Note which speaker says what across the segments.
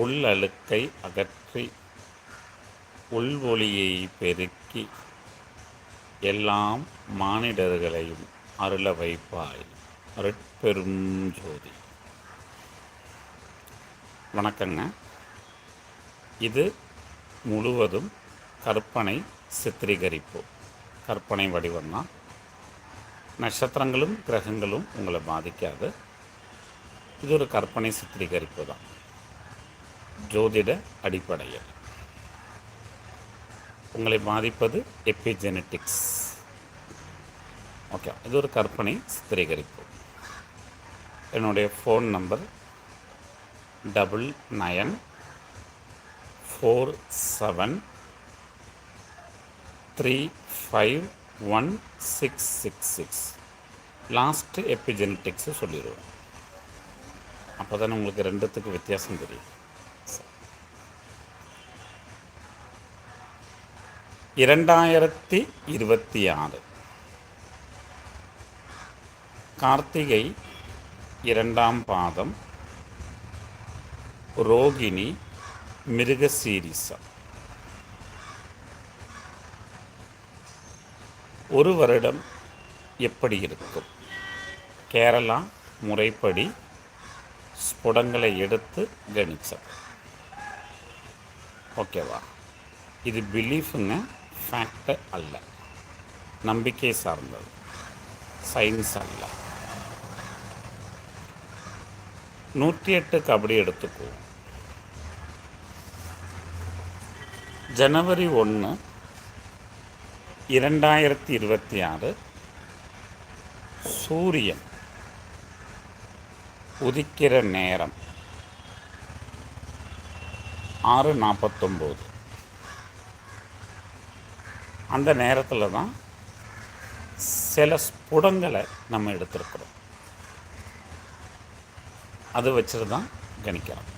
Speaker 1: உள்ளழுக்கை அகற்றி உள்வொளியை பெருக்கி எல்லாம் மானிடர்களையும் அருள வைப்பாய். அருட்பெரும் ஜோதி. வணக்கங்க. இது முழுவதும் கற்பனை சித்திரீகரிப்பு கற்பனை வடிவம்னா நட்சத்திரங்களும் கிரகங்களும் உங்களை பாதிக்காது. இது ஒரு கற்பனை சித்திரீகரிப்பு தான். ஜோதிட அடிப்படையில். உங்களை பாதிப்பது எபிஜெனட்டிக்ஸ் ஓகே இது ஒரு கற்பனை சித்திரீகரிப்பு. என்னுடைய phone number double nine four seven three five one six six six last epigenetics சொல்லிடுவேன். அப்போ தானே உங்களுக்கு ரெண்டுத்துக்கு வித்தியாசம் தெரியும். இரண்டாயிரத்தி இருபத்தி ஆறு. கார்த்திகை இரண்டாம் பாதம் ரோகிணி மிருகசீரிசம். ஒரு வருடம் எப்படி இருக்கும்? கேரளா முறைப்படி ஸ்புடங்களை எடுத்து கணிச்சது. ஓகேவா? இது பிலீஃபுங்க ஃபேக்ட் அல்ல. நம்பிக்கை சார்ந்தது. சயின்ஸ் அல்ல. நூற்றி எட்டு கபடி எடுத்துக்குவோம் ஜனவரி ஒன்று இரண்டாயிரத்தி இருபத்தி ஆறு சூரியன் உதிக்கிற நேரம் ஆறு நாற்பத்தொம்போது. அந்த நேரத்தில் தான் சில ஸ்புடங்களை நம்ம எடுத்திருக்கிறோம். அது வச்சுட்டு தான் கணிக்கிறோம்.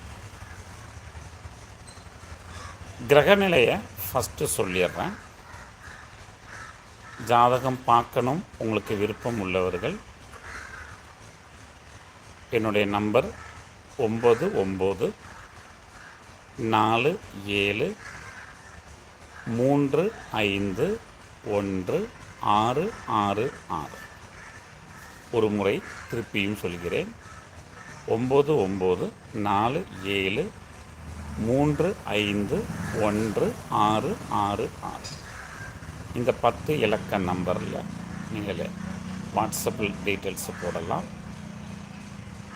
Speaker 1: கிரகநிலையை ஃபஸ்ட்டு சொல்லிடுறேன். ஜாதகம் பார்க்கணும் உங்களுக்கு விருப்பம் உள்ளவர்கள். என்னுடைய நம்பர் ஒம்பது ஒம்பது நாலு ஏழு மூன்று ஐந்து ஒன்று ஆறு ஆறு ஆறு. ஒரு முறை திருப்பியும் சொல்கிறேன். ஒம்பது ஒம்பது நாலு ஏழு மூன்று ஐந்து ஒன்று ஆறு ஆறு ஆறு. இந்த பத்து இலக்க நம்பரில் நீங்கள் வாட்ஸ்அப்பில் டீட்டெயில்ஸை போடலாம்.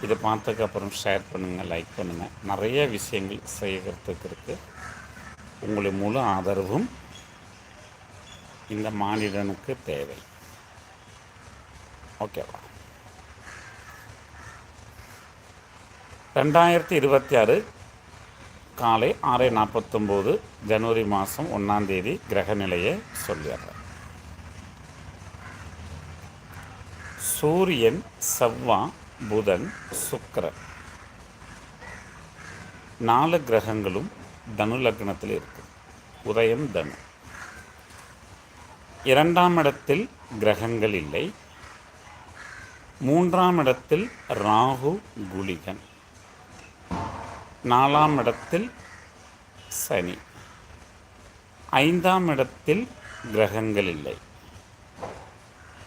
Speaker 1: இதை பார்த்ததுக்கப்புறம் ஷேர் பண்ணுங்கள் லைக் பண்ணுங்கள் நிறைய விஷயங்கள் செய்கிறதுக்கு இருக்குது உங்களுடைய முழு ஆதரவும் இந்த மானிடனுக்கு தேவை. ஓகேவா ரெண்டாயிரத்தி இருபத்தி ஆறு காலை ஆறு நாற்பத்தொம்போது ஜனவரி மாதம் ஒன்றாந்தேதி கிரக நிலையை சொல்லிடுறேன். சூரியன் செவ்வா புதன் சுக்கரன். நாலு கிரகங்களும் தனு லக்னத்தில் இருக்கு. உதயம் தனு. இரண்டாம் இடத்தில் கிரகங்கள் இல்லை. மூன்றாம் இடத்தில் ராகு குளிகன். நாலாம் இடத்தில் சனி. ஐந்தாம் இடத்தில் கிரகங்கள் இல்லை.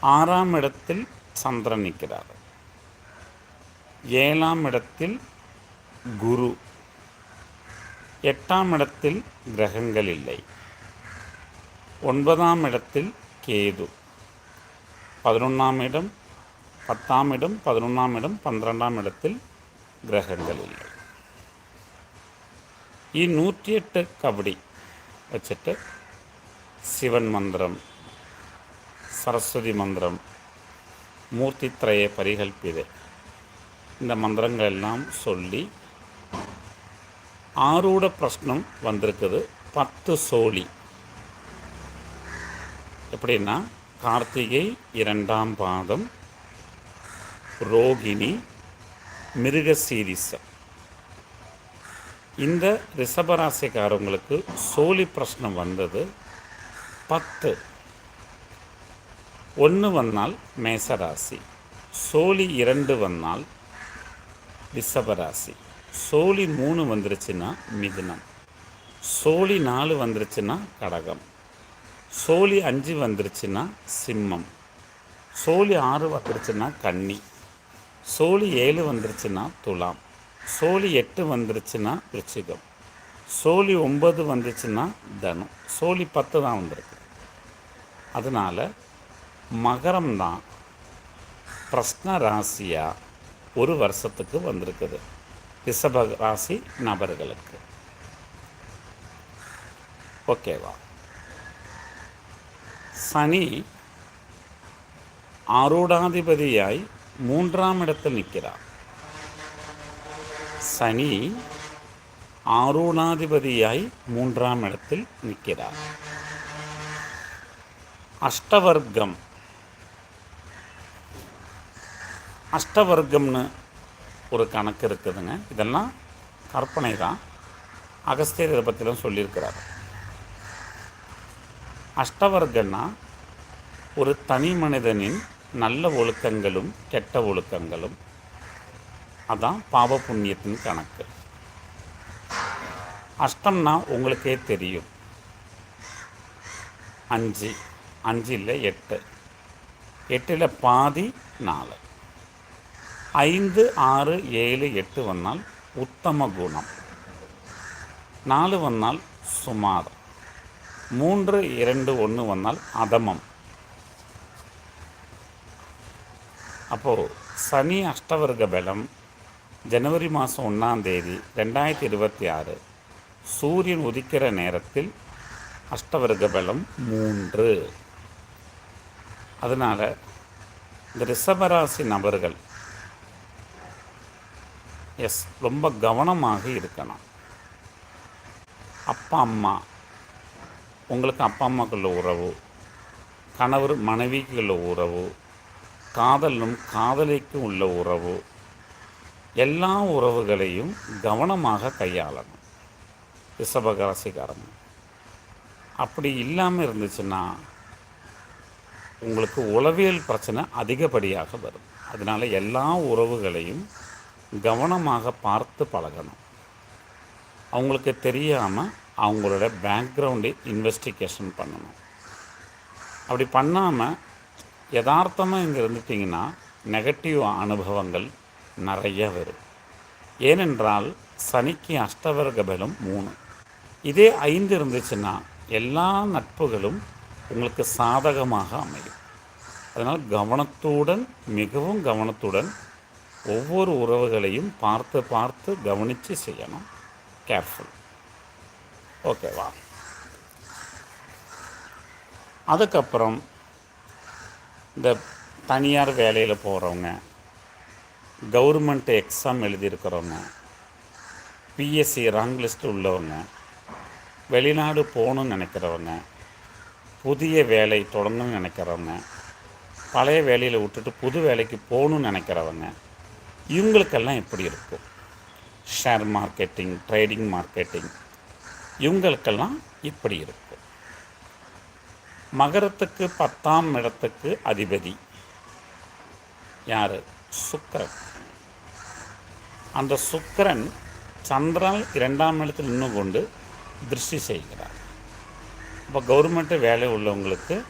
Speaker 1: ஆறாம் இடத்தில் சந்திரன் நிற்கிறார். ஏழாம் இடத்தில் குரு எட்டாம் இடத்தில் கிரகங்கள் இல்லை ஒன்பதாம் இடத்தில் கேது பதினொன்றாம் இடம் பத்தாம் இடம் பதினொன்றாம் இடம் பன்னிரெண்டாம் இடத்தில் கிரகங்கள் இல்லை ഈ നൂറ്റിയെട്ട് കബഡി വച്ചിട്ട് ശിവൻ മന്ത്രം சரஸ்வதி மந்திரம் மூர்த்தித்ரய பரிகல்பிதை இந்த மந்திரங்கள் எல்லாம் சொல்லி ஆரூட பிரஷ்னம் வந்திருக்குது. பத்து சோழி. எப்படின்னா கார்த்திகை இரண்டாம் பாதம் ரோகிணி மிருகசீரிசம் இந்த ரிஷபராசிக்காரவங்களுக்கு சோழி பிரச்சனம் வந்தது பத்து. ஒன்று வந்தால் மேசராசி. சோழி இரண்டு வந்தால் ரிஷபராசி. சோழி மூணு வந்துருச்சுன்னா மிதுனம். சோழி நாலு வந்துருச்சுன்னா கடகம். சோழி அஞ்சு வந்துருச்சுன்னா சிம்மம். சோழி ஆறு வந்துருச்சுன்னா கன்னி. சோழி ஏழு வந்துருச்சுன்னா துலாம். சோழி எட்டு வந்துருச்சுன்னா ருச்சிகம் சோழி ஒம்பது வந்துச்சுன்னா தனம் சோழி பத்து தான் வந்திருக்கு. அதனால் மகரம் தான் பிரஸ்ன ராசியாக ஒரு வருஷத்துக்கு வந்திருக்குது. ரிஷப ராசி நபர்களுக்கு ஓகேவா சனி ஆரூடாதிபதியாய் மூன்றாம் இடத்தில் நிற்கிறார். சனி ஆரூணாதிபதியாய் மூன்றாம் இடத்தில் நிற்கிறார். அஷ்டவர்க்கம். அஷ்டவர்க்கம்னு ஒரு கணக்கு இருக்குதுங்க. இதெல்லாம் கற்பனை தான் அகஸ்தியர் இதை பற்றிலாம் சொல்லியிருக்கிறார். அஷ்டவர்க்கன்னா ஒரு தனி மனிதனின் நல்ல ஒழுக்கங்களும் கெட்ட ஒழுக்கங்களும். அதான் பாவ புண்ணியத்தின் கணக்கு. அஷ்டம்னா உங்களுக்கே தெரியும். அஞ்சு. அஞ்சு இல்லை எட்டு. எட்டில் பாதி நாலு. ஐந்து ஆறு ஏழு எட்டு வந்தால் உத்தம குணம். நாலு வந்தால் சுமார். மூன்று இரண்டு ஒன்று வந்தால் அதமம். அப்போது சனி அஷ்டவர்க்க பலம் ஜனவரி மாதம் ஒன்றாம் தேதி ரெண்டாயிரத்தி இருபத்தி ஆறு சூரியன் உதிக்கிற நேரத்தில் அஷ்டவர்க்க பலம் மூன்று. அதனால் இந்த ரிஷபராசி நபர்கள் எஸ் ரொம்ப கவனமாக இருக்கணும். அப்பா அம்மா. உங்களுக்கு அப்பா அம்மாக்குள்ள உறவு கணவர் மனைவிக்குள்ள உறவு காதலும் காதலிக்கும் உள்ள உறவு எல்லா உறவுகளையும் கவனமாக கையாளணும். ரிஷபராசிக்காரங்க அப்படி இல்லாமல் இருந்துச்சுன்னா உங்களுக்கு உளவியல் பிரச்சனை அதிகப்படியாக வரும். அதனால் எல்லா உறவுகளையும் கவனமாக பார்த்து பழகணும். அவங்களுக்கு தெரியாமல் அவங்களோட பேக்ரவுண்டை இன்வெஸ்டிகேஷன் பண்ணணும். அப்படி பண்ணாமல் யதார்த்தமாக இங்கே இருந்துட்டிங்கன்னா நெகட்டிவ் அனுபவங்கள் நிறைய வரும். ஏனென்றால் சனிக்கு அஷ்டவர்கபலம் மூணு. இதே ஐந்து இருந்துச்சுன்னா எல்லா நட்புகளும் உங்களுக்கு சாதகமாக அமையும். அதனால் கவனத்துடன் மிகவும் கவனத்துடன் ஒவ்வொரு உறவுகளையும் பார்த்து பார்த்து கவனித்து செய்யணும். கேர்ஃபுல் ஓகேவா அதுக்கப்புறம் இந்த தனியார் வேலையில் போகிறவங்க கவர்மெண்ட் எக்ஸாம் எழுதியிருக்கிறவங்க பிஎஸ்சி ராங் லிஸ்ட் உள்ளவங்க வெளிநாடு போகணுன்னு நினைக்கிறவங்க புதிய வேலை தொடங்கணும்னு நினைக்கிறவங்க பழைய வேலையில் விட்டுட்டு புது வேலைக்கு போகணுன்னு நினைக்கிறவங்க இவங்களுக்கெல்லாம் எப்படி இருக்கும் ஷேர் மார்க்கெட்டிங் ட்ரேடிங் மார்க்கெட்டிங் இவங்களுக்கெல்லாம் இப்படி இருக்கும் மகரத்துக்கு பத்தாம் இடத்துக்கு அதிபதி யார்? சுக்கரன். அந்த சுக்கரன் சந்திரன் இரண்டாம் இடத்தில் இன்னும் கொண்டு திருஷ்டி செய்கிறார். இப்போ கவர்மெண்ட்டு வேலை உள்ளவங்களுக்கு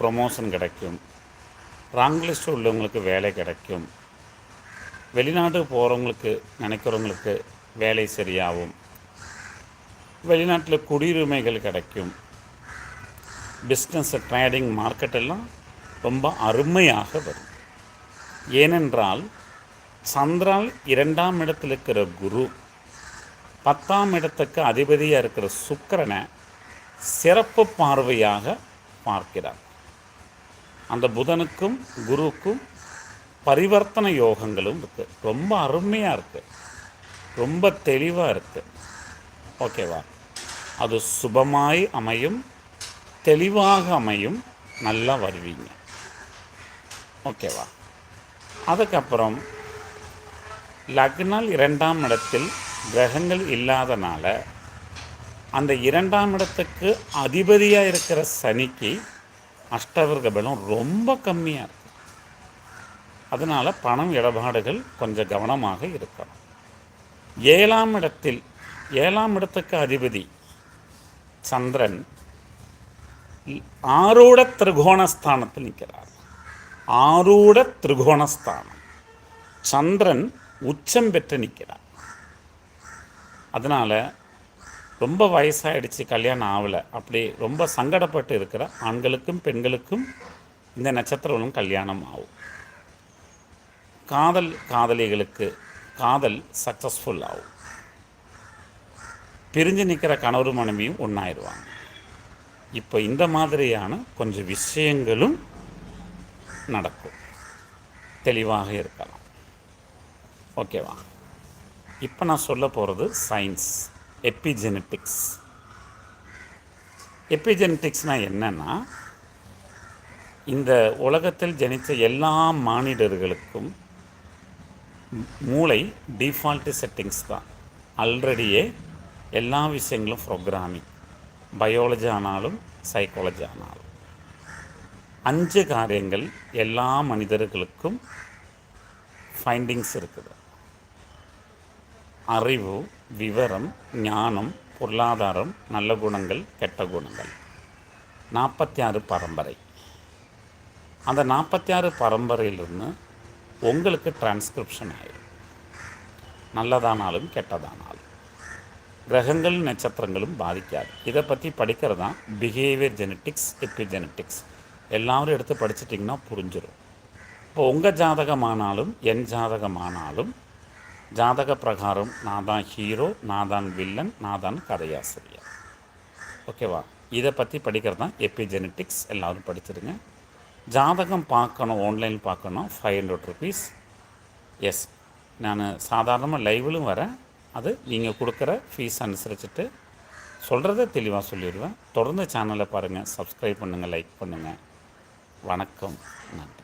Speaker 1: ப்ரொமோஷன் கிடைக்கும். ராங் லிஸ்ட் உள்ளவங்களுக்கு வேலை கிடைக்கும். வெளிநாடு போகிறவங்களுக்கு நினைக்கிறவங்களுக்கு வேலை சரியாகும். வெளிநாட்டில் குடியுரிமைகள் கிடைக்கும். பிஸ்னஸ் ட்ரேடிங் மார்க்கெட் எல்லாம் ரொம்ப அருமையாக வரும். ஏனென்றால் சந்திரால் இரண்டாம் இடத்தில் இருக்கிற குரு பத்தாம் இடத்துக்கு அதிபதியாக இருக்கிற சுக்கரனை சிறப்பு பார்வையாக பார்க்கிறார். அந்த புதனுக்கும் குருவுக்கும் பரிவர்த்தனை யோகங்களும் இருக்குது ரொம்ப அருமையாக இருக்குது ரொம்ப தெளிவாக இருக்குது ஓகேவா? அது சுபமாய் அமையும் தெளிவாக அமையும். நல்லா வருவீங்க. ஓகேவா? அதுக்கப்புறம் லக்னால் இரண்டாம் இடத்தில் கிரகங்கள் இல்லாதனால அந்த இரண்டாம் இடத்துக்கு அதிபதியாக இருக்கிற சனிக்கு அஷ்டவர்க பலம் ரொம்ப கம்மியாக இருக்குது அதனால் பணம் இடபாடுகள் கொஞ்சம் கவனமாக இருக்கணும். ஏழாம் இடத்தில் ஏழாம் இடத்துக்கு அதிபதி சந்திரன் ஆரூட திரிகோணஸ்தானத்தில் நிற்கிறார். ஆரூட திரிகோணஸ்தானம். சந்திரன் உச்சம் பெற்று நிற்கிறார். அதனால் ரொம்ப வயசாகிடுச்சு கல்யாணம் ஆகலை. அப்படி ரொம்ப சங்கடப்பட்டு இருக்கிற ஆண்களுக்கும் பெண்களுக்கும் இந்த நட்சத்திரங்களும் கல்யாணம் ஆகும். காதல் காதலிகளுக்கு காதல் சக்ஸஸ்ஃபுல் ஆகும். பிரிஞ்சு நிற்கிற கணவர் மனைவியும் ஒன்றாயிருவாங்க இப்போ இந்த மாதிரியான கொஞ்சம் விஷயங்களும் நடக்கும். தெளிவாக இருக்கலாம். ஓகேவா? இப்போ நான் சொல்ல போகிறது சயின்ஸ் எப்பிஜெனட்டிக்ஸ் எப்பிஜெனட்டிக்ஸ்னால் என்னென்னா இந்த உலகத்தில் ஜனித்த எல்லா மானிடர்களுக்கும் மூளை டிஃபால்ட்டு செட்டிங்ஸ் தான். ஆல்ரெடியே எல்லா விஷயங்களும் ப்ரோக்ராமிங் பயாலஜி ஆனாலும் சைக்காலஜி ஆனாலும். அஞ்சு காரியங்கள் எல்லா மனிதர்களுக்கும் ஃபைண்டிங்ஸ் இருக்குது. அறிவு விவரம் ஞானம் பொருளாதாரம் நல்ல குணங்கள் கெட்ட குணங்கள். நாற்பத்தி ஆறு பரம்பரை. அந்த நாற்பத்தி ஆறு பரம்பரையிலிருந்து உங்களுக்கு டிரான்ஸ்கிரிப்ஷன் ஆயிடும் நல்லதானாலும் கெட்டதானாலும். கிரகங்கள் நட்சத்திரங்களும் பாதிக்காது. இதை பற்றி படிக்கிறது? தான் பிஹேவியர் ஜெனட்டிக்ஸ் எபிஜெனட்டிக்ஸ் எல்லாரும் எடுத்து படிச்சிட்டிங்கன்னா புரிஞ்சிடும் இப்போ உங்கள் ஜாதகமானாலும் என் ஜாதகமானாலும் ஜாதக பிரகாரம் நான் தான் ஹீரோ நான் தான் வில்லன் நான் தான் கதையாசிரியர். ஓகேவா இதை பற்றி படிக்கிறது? தான் எபிஜெனட்டிக்ஸ் எல்லோரும் படிச்சிருங்க. ஜாதகம் பார்க்கணும் ஆன்லைன் பார்க்கணும் ஃபைவ் ஹண்ட்ரட் ருபீஸ் எஸ் நான் சாதாரணமாக லைவிலும் வரேன். அது நீங்கள் கொடுக்குற ஃபீஸ் அனுசரிச்சுட்டு சொல்கிறத தெளிவாக சொல்லிடுவேன். தொடர்ந்து சேனலை பாருங்கள் சப்ஸ்கிரைப் பண்ணுங்கள் லைக் பண்ணுங்கள் வணக்கம். நன்றி.